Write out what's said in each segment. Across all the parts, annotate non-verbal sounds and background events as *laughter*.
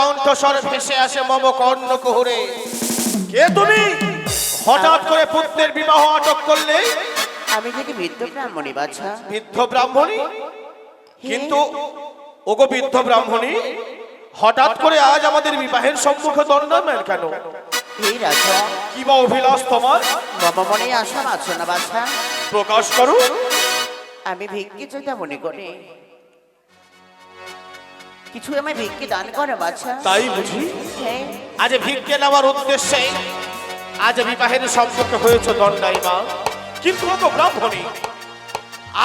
কণ্ঠস্বর ভেসে আসে মম কর্ণ কুহুরে কে তুমি? হঠাৎ করে পুত্রের বিবাহ আটক করলে? আমি থেকে বৃদ্ধ ব্রাহ্মণী বাছা। বৃদ্ধ ব্রাহ্মণী? কিন্তু ওগো বৃদ্ধ ব্রাহ্মণী হঠাৎ করে আজ আমাদের বিবাহের সম্মুখে দণ্ডাবেন কেন? এই রাজা কি বা অভিলাষ তোমার? বাবা মনে আশা আছে না বাছা। প্রকাশ করো। আমি ভিক্ষি চাইতে মনে করি। কিছু আমায় ভিক্ষি দান করে বাছা। তাই বুঝি? হ্যাঁ। আজ ভিক্ষে নেওয়ার উদ্দেশ্যে আজ বিবাহের সম্পর্ক হয়েছে দণ্ডাই মা। কিন্তু তো ব্রাহ্মণী।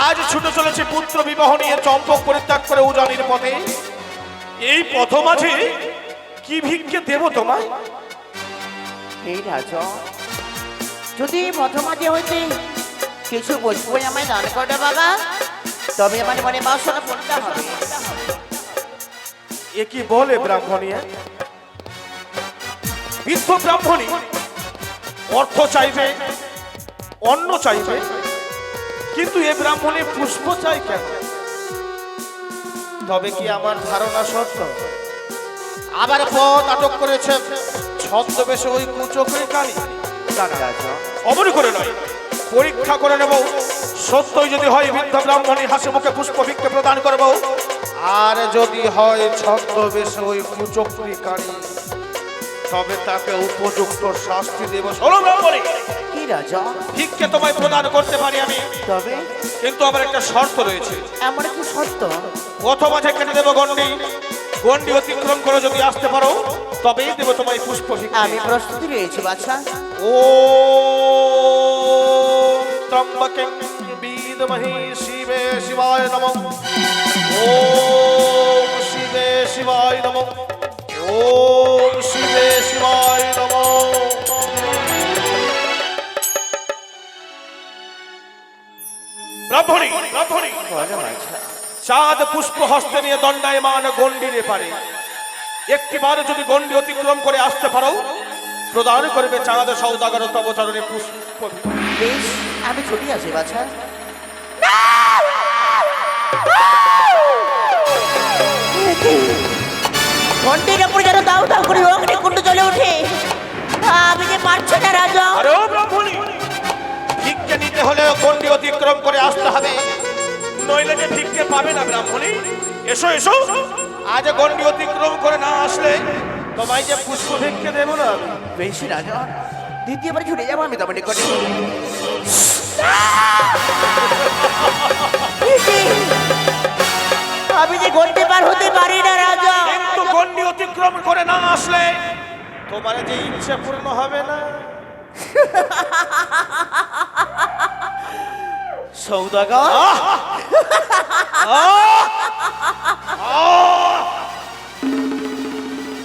আজ ছুটে চলেছে পুত্র বিবাহ নিয়ে চম্পক পরিত্যাগ করে উজানির পথে। এই পথ মাঝে কি ভিক্ষে দেব তোমায়? এই রাজা যদি প্রথমাতে হইতে কিছু পুষ্পই আমায় দান করে বাবা তবে আমার মনে বাসনা পড়তে হবে। এ কি বলে ব্রাহ্মণী? বৃদ্ধ ব্রাহ্মণী, অর্থ চাইবে, অন্ন চাইবে, কিন্তু এ ব্রাহ্মণী পুষ্প চাই কেন? তবে কি আমার ধারণা সত্য? আবার পথ আটক করেছে ছদ্মবেশে ওই কুচক্রী কালী। অমনি করে নয়। পরীক্ষা করে নেব। সত্যই যদি হয় বৃদ্ধ ব্রাহ্মণী হাসি মুখে পুষ্প ভিক্ষে প্রদান করব। আর যদি হয় ছদ্মবেশ ওই কুচক্রিকারী তবে তাকে উপযুক্ত শাস্তি দেব। ভিক্ষে তোমায় প্রদান করতে পারি আমি। তবে? কিন্তু আমার একটা শর্ত রয়েছে। এমন শর্ত? গন্ডি গন্ডি অতিক্রম করে যদি আসতে পারো তবেই দেবো তোমায় পুষ্প আমি প্রস্তুতি বাচ্চা ও ত্রম্বকে বিদমহি শিবে শিবায় নমঃ। ওম শিবে শিবায় ওম শিবে শিবায় নম ব্রাহ্মণী ব্রাহ্মণী। চাঁদ পুষ্প হস্তে নিয়ে দণ্ডায়মান গণ্ডির পারে। একটি বারে যদি গণ্ডি অতিক্রম করে আসতে পারো প্রদান করবে চাঁদ সৌদাগর তবচরণে পুষ্প আমি ছুটি আছি বাছা। দাও করে অগ্নিকুণ্ড জ্বলে ওঠে। আমি যে পারছি না রাজা। আরে ও ব্রাহ্মণী ভিক্ষে নিতে হলে গণ্ডি অতিক্রম করে আসতে হবে। নইলে যে ভিক্ষে পাবে না ব্রাহ্মণী। এসো এসো। আজ গণ্ডি অতিক্রম করে না আসলে তোমায় যে পুষ্প ভিক্ষে দেবো না। বেশ রাজা দ্বিতীয়বার ছুটে যাব আমি তোমার নিকটে। আমি যে ঘন্টে পার হতে পারি না রাজা। কিন্তু গণ্ডি অতিক্রম করে না আসলে তোমার যে ইচ্ছা পূর্ণ হবে না। সৌদাগর।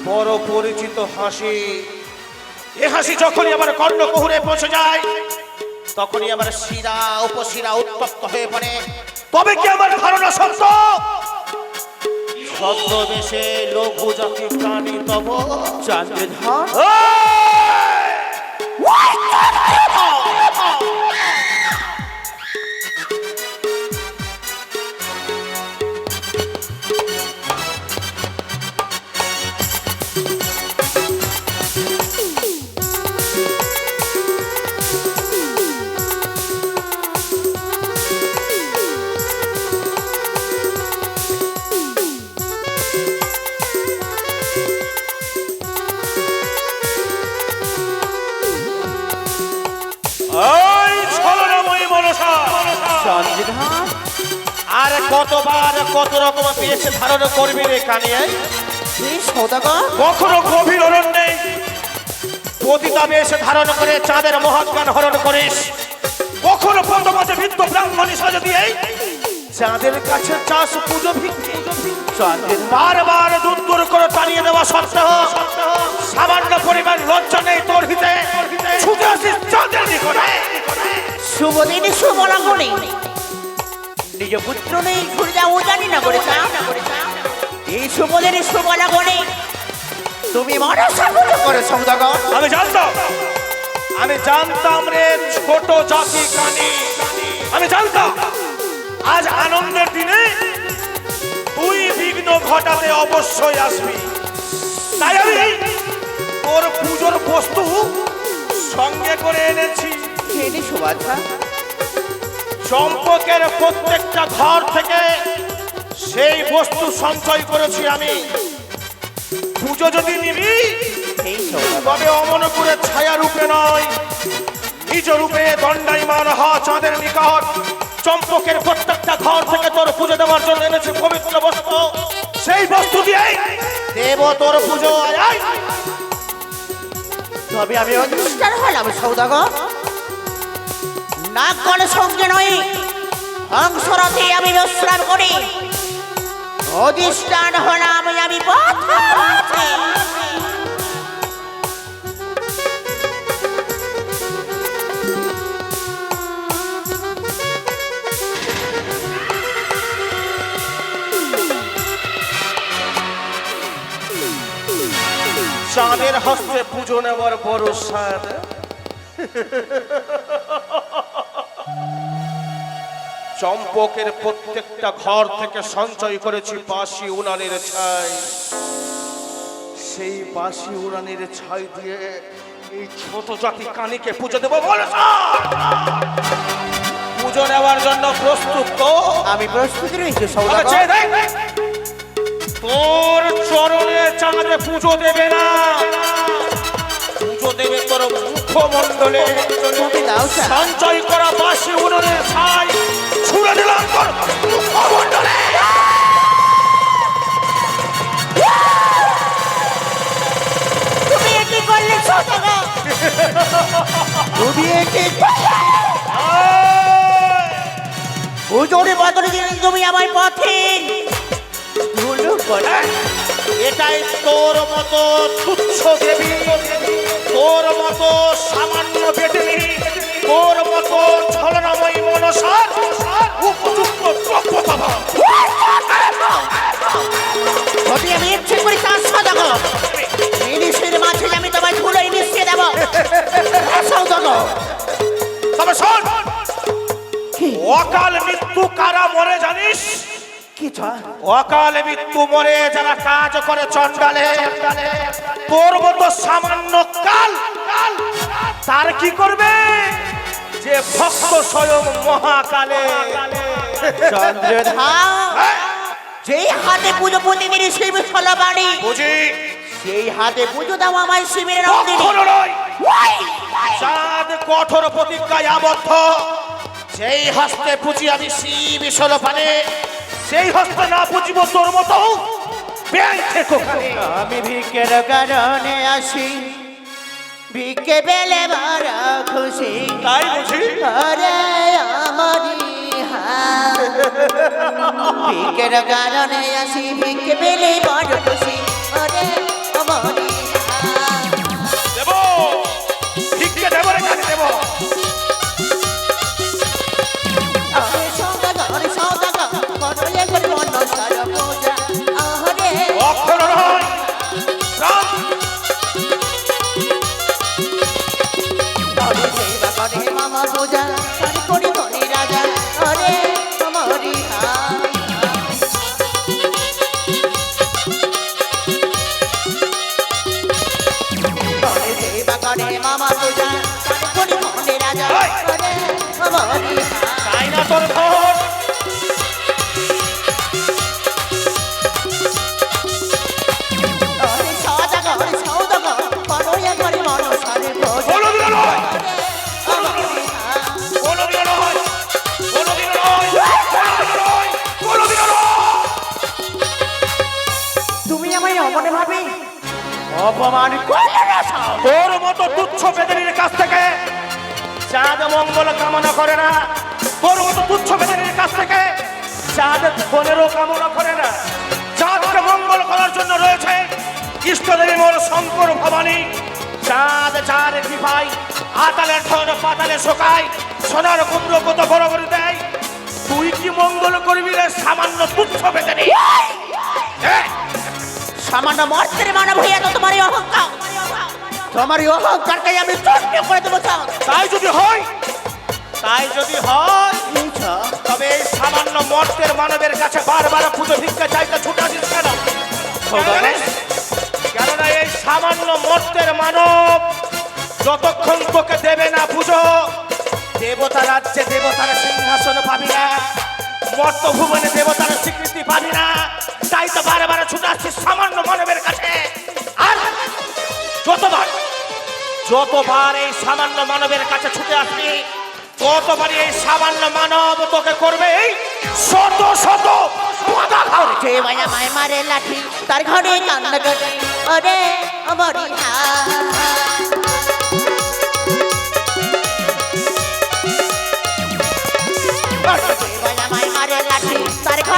বড় পরিচিত হাসি। এ হাসি যখনই আমার কর্ণকুহুরে পৌঁছে যায় তখনই আমার শিরা উপশিরা উত্তপ্ত হয়ে পড়ে। তবে কি আমার ধারণা সত্য? ছদ্মবেশে লোক জাতি প্রাণী তব চাঁদের ধর কতবার কত রকম পেয়েছে ধারণ করবি রে সৌদাগর? কখনো গভীর অরণ্যে পতিতা বেশ ধারণ করে চাঁদের মহাজ্ঞান হরণ করিস। কখনো পদ্মাতে বৃদ্ধ ব্রাহ্মণী সাজা দিয়ে চাঁদের কাছে চাষ পুজো চাঁদের বারবার দূর দূর করে তাড়িয়ে দেওয়া সত্ত্বেও সামান্য পরিমাণ লজ্জা নেই তোর হিতে ছুটে আসিস চাঁদের নিকটে। শুভ দিনে শুভ লাগনে নিজ পুত্র নেই ঘুরে যাও জানি না করে এই শুভ দিনে শুভ তুমি মনসা পুজো করে সৌদাগর। আমি জানতাম। আমি জানতাম রে ছোট জাতি কানি। আমি জানতাম। আজ আনন্দের দিনে তুই বিঘ্ন ঘটাতে অবশ্যই আসবি। তাই আমি তোর পুজোর বস্তু সঙ্গে করে এনেছি। এনে সুবাচ্ছা চম্পকের প্রত্যেকটা ঘর থেকে সেই বস্তু সঞ্চয় করেছি আমি। পুজো যদি নিবি, তবে অমনপুরের ছায়া রূপে নয়। নিজ রূপে দণ্ডায়মান হ চাঁদের নিকট চম্পকের প্রত্যেকটা ঘর থেকে তোর পুজো দেওয়ার জন্য এনেছে পবিত্র বস্তু। সেই বস্তু দিয়ে দেব তোর পুজো। তবে আমি অধিষ্ঠান হলাম, সৌদাগর। নাক গলে সঙ্গে নয়। হংসরথে আমি বিশ্রাম করি। অধিষ্ঠান হলাম আমি পথে। চাঁদের হস্তে পুজো নেওয়ার বড় সাদ চম্পকের প্রত্যেকটা ঘর থেকে সঞ্চয় করেছি বাসি উনানের ছাই। সেই বাসি উনানের ছাই দিয়ে এই ছোট জাতি কানিকে পুজো দেবো বলেছ পুজো নেওয়ার জন্য প্রস্তুত তো? আমি প্রস্তুতি রয়েছি আচ্ছা। তোর চরণে চাঁদে পুজো দেবে না। পুজো দেবে তোর মুখমণ্ডলে। সঞ্চয় করা বাসি উনুনের ছাই। ছুড়ে দিলাম। তুমি এটি করলে তুমি এটি হুজুরে বদলে দিলেন তুমি আমার পথে। ধুলো করে। এটাই তোর মতো তুচ্ছ দেবী। তোর মতো সামান্য বেটনি তোর মতো ছলনাময়ী মনসার। যদি আমি ইচ্ছে করি সদাগর জিনিসের মাঝে আমি তোমায় দেবো। হ্যাঁ, সৌদাগর তবে শোন অকাল মৃত্যু কারা মরে জানিস? কি অকাল মৃত্যু মরে যারা কাজ করে চন্ডালে তোর মতো সামান্য কাল কাল, তার কি করবে? যে ভক্ত স্বয়ং মহাকালে। চন্দ্রধা যেই হাতে পুজো প্রতিদিন শিব ষোলো বাড়ি বুঝি? সেই হাতে পুজো দাও আমার শিবের চাঁদ কঠোর প্রতিজ্ঞায় আবদ্ধ। সেই হস্তে পুজি আমি শিব বিশল পানে সেই হস্তে না পুজিব তোর মতো। আমি ভিকের কারণে আসি। ভিকে বেলে বড় খুশি তাই বুঝি আরে আমারি হাত। ভিকের কারণে আসি ভিকে বেলে বড় খুশি আরে আমারি হা দেব। ভিক্ষে দেব রে কাকে দেব? অপমান তোর মতো তুচ্ছ বেদনীর কাছ থেকে চাঁদ মঙ্গল কামনা করে না। তোর মতো তুচ্ছ বেদনীর কাছ থেকে চাঁদ ধনেরও কামনা করে না। চাঁদকে মঙ্গল করার জন্য রয়েছে ইষ্টদেবী মোর শঙ্কর ভবানী। চাঁদ চাঁদ কৃপাই আতালের ধন পাতালে শোকায় সোনার কুমড়ো কত বড় করে দেয়। তুই কি মঙ্গল করবি রে সামান্য তুচ্ছ বেদনী? সামান্য মর্তের মানব হইয়া তো তোমার এই অহংকার। তোমার এই অহংকারকে আমি চন্ড করে দেবো তাই যদি হয়? তাই যদি হয় তবে এই সামান্য মর্তের মানবের কাছে বারবার পুজো ভিক্ষা চাইতে ছুটে আসিস কেন? কেননা এই সামান্য মর্তের মানব যতক্ষণ তোকে দেবে না পুজো দেবতা রাজ্যে দেবতার সিংহাসন পাবি না। মর্ত ভুবনে দেবতার স্বীকৃতি পাবি না। তাই তো বারে বারে ছুটে আসছি সামান্য মানবের কাছে। আর যতবার যতবার এই সামান্য মানবের কাছে ছুটে আসবি, ততবারই এই সামান্য মানব তোকে করবে শত শত বাধা। খাওয়ার যে মায়া মায় মারে লাঠি, তার ঘরে কান্না করে ওরে আমারি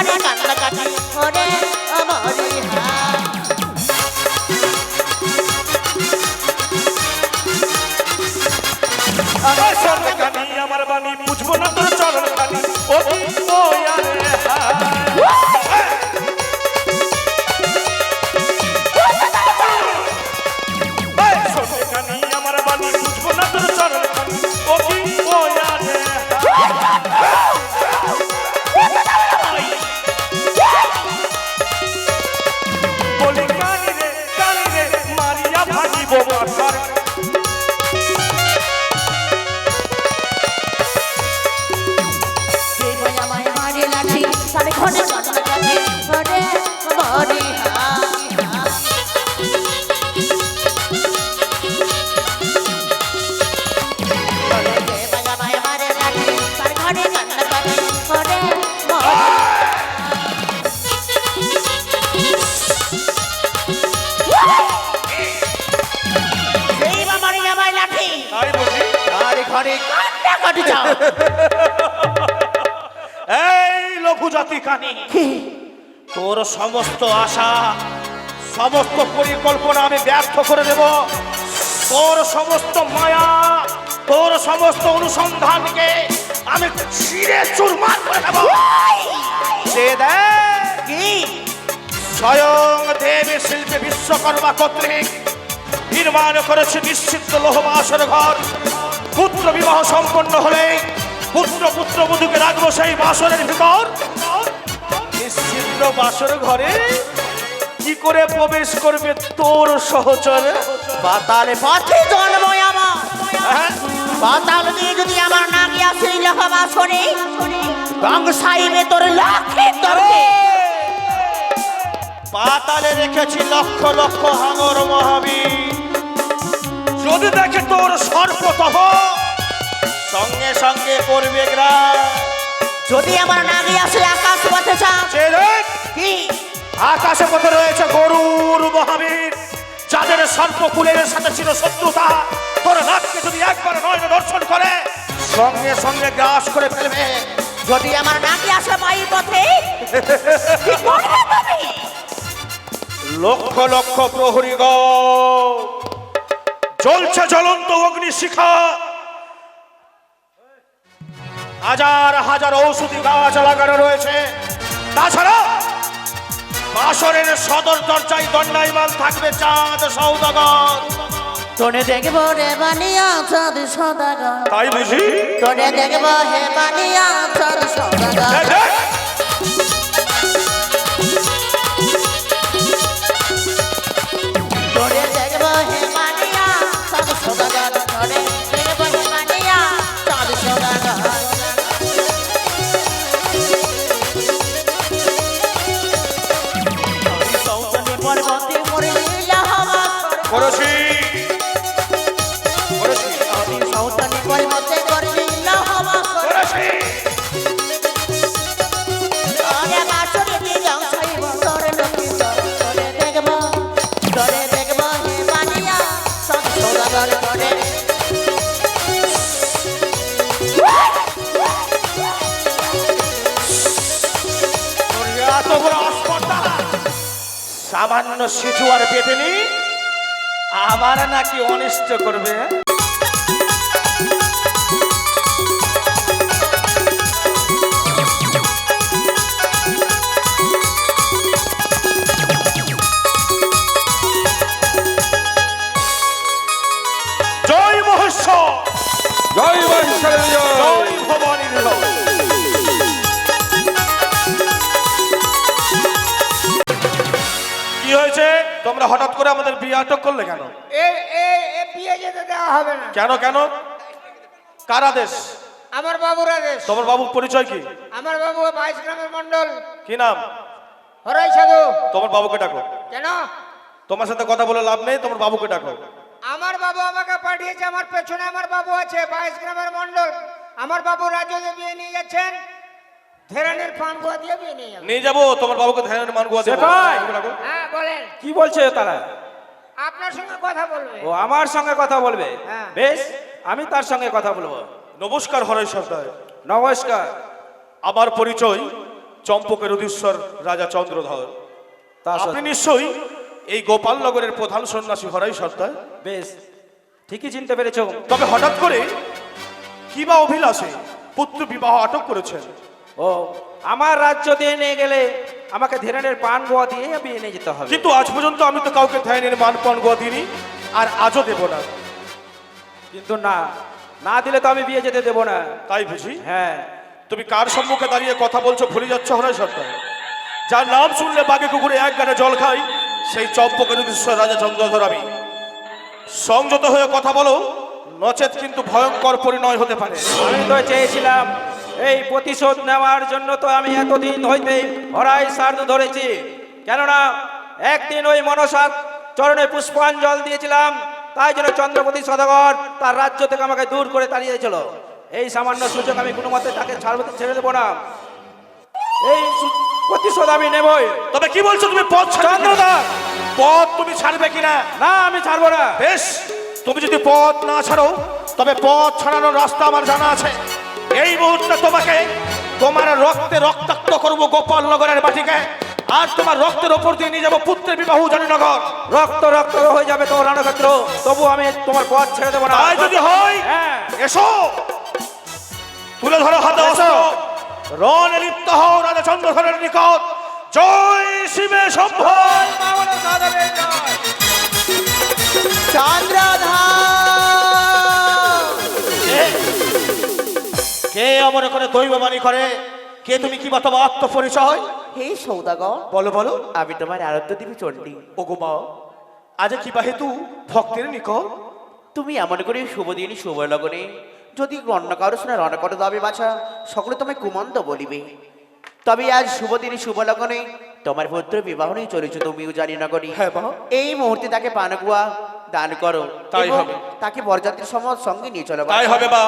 ঘরে কান্না কাটি। ওরে আমারি আমার তোর সমস্ত আশা সমস্ত পরিকল্পনা আমি ব্যর্থ করে দেব। তোর সমস্ত মায়া তোর সমস্ত অনুসন্ধানকে আমি ছিঁড়ে চুরমার করে দেব। সে কি? স্বয়ং দেবী শিল্পী বিশ্বকর্মা কর্তৃক নির্মাণ করেছে নিশ্চিত লোহবাসর ঘর। পুত্র বিবাহ সম্পন্ন হলে পুত্র পুত্র বধূকে রাখব সেই বাসরের ভিতর। নিশ্চিত বাসর ঘরে কি করে প্রবেশ করবে তোর সহচর? পাতালে পথে জন্ম আমার। হ্যাঁ? পাতাল দিয়ে যদি আমার না গিয়া সেই লেখাবাস করে রং সাইবে তোর লক্ষ্যে তর্কে পাতালে রেখেছি লক্ষ লক্ষ হাঙর মহাবীর। যদি দেখে তোর সর্বতহ সঙ্গে সঙ্গে করবে গ্রাম। যদি আমার না গিয়া সেই আকাশ পথে কি আকাশে পথে রয়েছে গরুর মহাবীর। যাদের সর্পকুলের সাথে ছিল শত্রুতা তোর নাককে যদি একবার নয়ন দর্শন করে সঙ্গে সঙ্গে গ্রাস করে ফেলবে। যদি আমার না গিয়া সে মাই পথে? *laughs* লক্ষ লক্ষ প্রহরী জ্বলছে জ্বলন্ত অগ্নিশিখা। হাজার হাজার ঔষধি গাছ লাগানো রয়েছে। তাছাড়া বাসরের সদর দরজায় দণ্ডাইমান থাকবে চাঁদ সৌদাগর। তোরে দেখব রে বানিয়া চাঁদ সদাগর। তাই বুঝি? তোরে দেখব হে বানিয়া চাঁদ সদাগর। সামান্য শিশু আর বেটেনি আমার নাকি অনিষ্ট করবে? জয় মহেশ্বর। জয় মহেশ্বরের জয় জয় তোমরা হঠাৎ করে আমাদের বিয়ে আটক করলে কেন? এ এ এ বিয়ে যেতে দেওয়া হবে না। কেন কেন? কার আদেশ? আমার বাবুর আদেশ। তোমার বাবুর পরিচয় কি? আমার বাবু বাইশ গ্রামের মন্ডল কি নাম? হরাই সাধু। তোমার বাবুকে ডাকো। কেন? তোমার সাথে কথা বলে লাভ নেই তোমার বাবুকে ডাকো। আমার বাবু আমাকে পাঠিয়েছে আমার পেছনে আমার বাবু আছে বাইশ গ্রামের মন্ডল আমার বাবু রাজ্যতে বিয়ে নিয়ে যাচ্ছেন। ধেরানের ফান গোয়া দিয়ে বিয়ে নিয়ে যাবে। নিয়ে যাব তোমার বাবুকে ধ্যানের মান গুয়া দেবো। সেটাই। হ্যাঁ বলেন। কি বলছে তারা? আপনার সঙ্গে কথা বলবে। ও আমার সঙ্গে কথা বলবে? হ্যাঁ। বেশ আমি তার সঙ্গে কথা বলব। নমস্কার সর্দার। নমস্কার। আমার পরিচয় চম্পকের অধীশ্বর রাজা চন্দ্রধর। তা আপনি নিশ্চয়ই এই গোপালনগরের প্রধান সন্ন্যাসী হরাই সর্দার? বেশ ঠিকই চিনতে পেরেছ। তবে হঠাৎ করে কি বা অভিলাষে পুত্র বিবাহ আটক করেছেন? ও আমার রাজ্য দিয়ে নিয়ে গেলে আমাকে ধীরেনের পান গোয়া দিয়ে আমি নিয়ে যেতে হবে। কিন্তু আজ পর্যন্ত আমি তো কাউকে ধ্যানের মান পান গোয়া দিইনি আর আজও দেব না। কিন্তু না না দিলে তো আমি বিয়ে যেতে দেবো না। তাই বুঝি? হ্যাঁ। তুমি কার সম্মুখে দাঁড়িয়ে কথা বলছো ভুলে যাচ্ছ হরাই সর্দার যার নাম শুনলে বাঘে কুকুরে এক গানে জল খাই সেই চম্পকের অধীশ্বর রাজা চন্দ্রধর আমি সংযত হয়ে কথা বলো নচেত কিন্তু ভয়ঙ্কর পরিণয় হতে পারে। আমি তো চেয়েছিলাম এই প্রতিশোধ নেওয়ার জন্য তো আমি এতদিন হইতে হরাই সার্দ ধরেছি। কেননা একদিন ওই মনসা চরণে পুষ্পাঞ্জল দিয়েছিলাম তাই জন্য চন্দ্রপতি সদাগর তার রাজ্য থেকে আমাকে দূর করে তাড়িয়েছিল এই সামান্য সুযোগ আমি কোনো মতে তাকে ছাড়তে ছেড়ে দেবো না। এই প্রতিশোধ আমি নেবই। তবে কি বলছো তুমি পথ? চন্দ্রদা! পথ তুমি ছাড়বে কিনা? না আমি ছাড়বো না। বেশ তুমি যদি পথ না ছাড়ো তবে পথ ছাড়ানোর রাস্তা আমার জানা আছে। এই মুহূর্তে তোমাকে তোমার রক্তে রক্তাক্ত করব গোপাল নগরের বাটিকে। আর তোমার রক্তের ওপর দিয়ে নিয়ে যাব পুত্রের বিবাহ জানিনগর রক্ত রক্ত হয়ে যাবে তো রণক্ষেত্র তবু আমি তোমার পথ ছেড়ে দেবো না। যদি হয় হ্যাঁ। এসো। তুলে ধরো হাতে রণে লিপ্ত হও রাজা চন্দ্রধরের নিকট। জয় শিবে সম্ভব কে আমার ওখানে দৈববাণী করে? কে তুমি কি বা তোমার আত্মপরিচয় হে সৌদাগর। বলো বলো। আমি তোমার আরাধ্য দেবী চণ্ডী। ও গো মা আজ কি বা হেতু ভক্তের নিকট? তুমি এমন করে শুভ দিন শুভ লগনে যদি রণ্য কারও শোনা রণ করো দাবি বাছা সকলে তোমায় কুমন্দ বলিবে। তবে আজ শুভ দিনে শুভ লগনে তোমার পুত্র বিবাহ নিয়ে চলেছ তুমিও জানি না করি হ্যাঁ এই মুহূর্তে তাকে পানগুয়া দান করো তাই হবে। তাকে বরযাত্রী সমাজ সঙ্গে নিয়ে চলো তাই হবে বা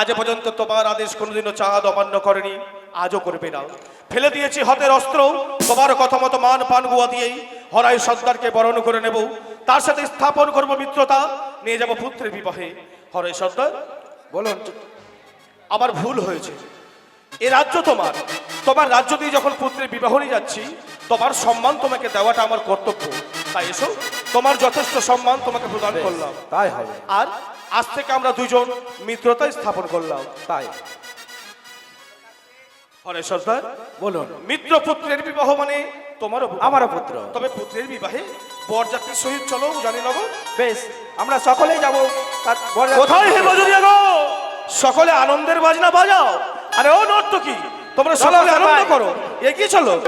আজ পর্যন্ত তোমার আদেশ কোনোদিনও চাঁদ অমান্য করেনি আজও করবে না। ফেলে দিয়েছি হাতের অস্ত্র তোমার কথা মতো মান পান গুয়া দিয়েই হরাই সর্দারকে বরণ করে নেব। তার সাথে স্থাপন করব মিত্রতা নিয়ে যাব পুত্রের বিবাহে। হরাই সর্দার বলুন আমার ভুল হয়েছে। এ রাজ্য তোমার। তোমার রাজ্য দিয়ে যখন পুত্রের বিবাহ নিয়ে যাচ্ছি তোমার সম্মান তোমাকে দেওয়াটা আমার কর্তব্য। তাই এসো। তোমার যথেষ্ট সম্মান তোমাকে প্রদান করলাম। তাই হবে। আর আজ থেকে আমরা দুজন মিত্রতা স্থাপন করলাম। তাই। হরে সর্দার বলুন। মিত্র পুত্রের বিবাহ মানে তোমারও। আমারও পুত্র। তবে পুত্রের বিবাহে বরযাত্রীর সহিত চলো জানি নব। বেশ আমরা সকলেই যাব। কোথায় হে মজুরিয়া গো? সকলে আনন্দের বাজনা বাজাও। আরে ও নর্তকী তোমরা সকলে আনন্দ। করো। এগিয়ে চলো।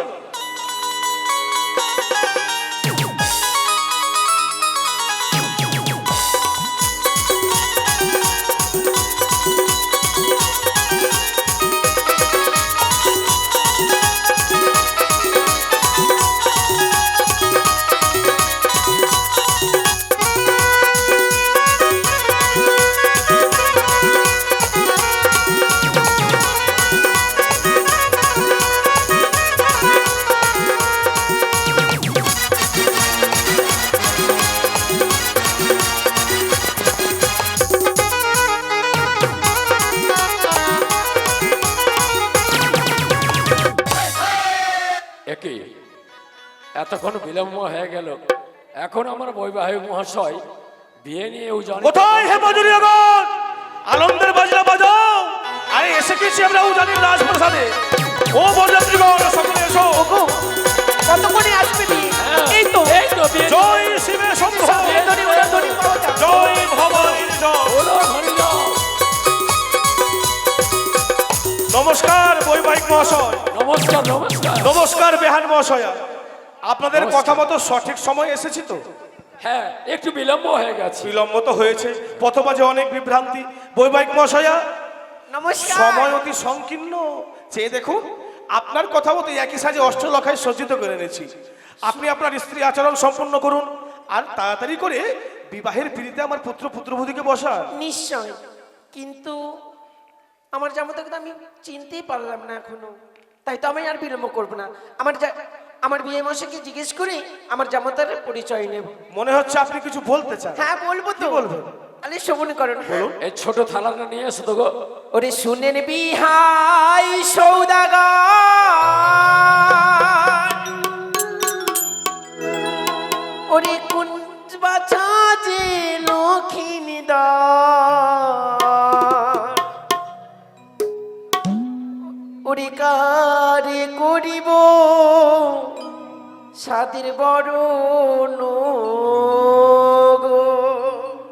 বৈবাহিক মহাশয় বিয়ে নিয়ে উজানি কোথায় হে মজুরিয়াগণ আনন্দের বাজনা বাজাও। আরে এসে গেছি আমরা উজানির রাজপ্রাসাদে? ও বরযাত্রীগণ সকলে এসো। কতক্ষণে আসবে এই তো। এই তো জয় শম্ভ। জয় ভবানীর নমস্কার বৈবাহিক মহাশয়। নমস্কার নমস্কার। নমস্কার বেহান মহাশয়া। আপনাদের কথা মতো সঠিক সময় এসেছি তো? হ্যাঁ একটু বিলম্ব হয়ে গেছে। বিলম্ব তো হয়েছে। প্রথমাজে অনেক বিভ্রান্তি। বৈবাহিক মহাশয়া নমস্কার। সময় অতি সংকীর্ণ। চেয়ে দেখুন আপনার কথা মতো একই সাজে অষ্টলখায় সজ্জিত করে এনেছি। আপনি আপনার স্ত্রী আচরণ সম্পন্ন করুন আর তাড়াতাড়ি করে বিবাহের পিড়িতে আমার পুত্র পুত্রবধূকে বসান। নিশ্চয়। কিন্তু আমার জামাতাকে তো আমি চিনতেই পারলাম না এখনও। তাই তো আমি আর বিলম্ব করব না। আমার আমার বিয়ে মশাইকে জিজ্ঞেস করে আমার জামাতার পরিচয় নেব। মনে হচ্ছে আপনি কিছু বলতে চান। হ্যাঁ বলব তো। বলব? আরে শ্রবণ করুন। বলুন। এই ছোট থালাটা নিয়ে এসো তো গো। ওরে শুনেন বিহাই সৌদাগার। ওরে কুঞ্জ বাছা যে লক্ষ্মীদার ওরে কারে করিব। সাদির বড় গো।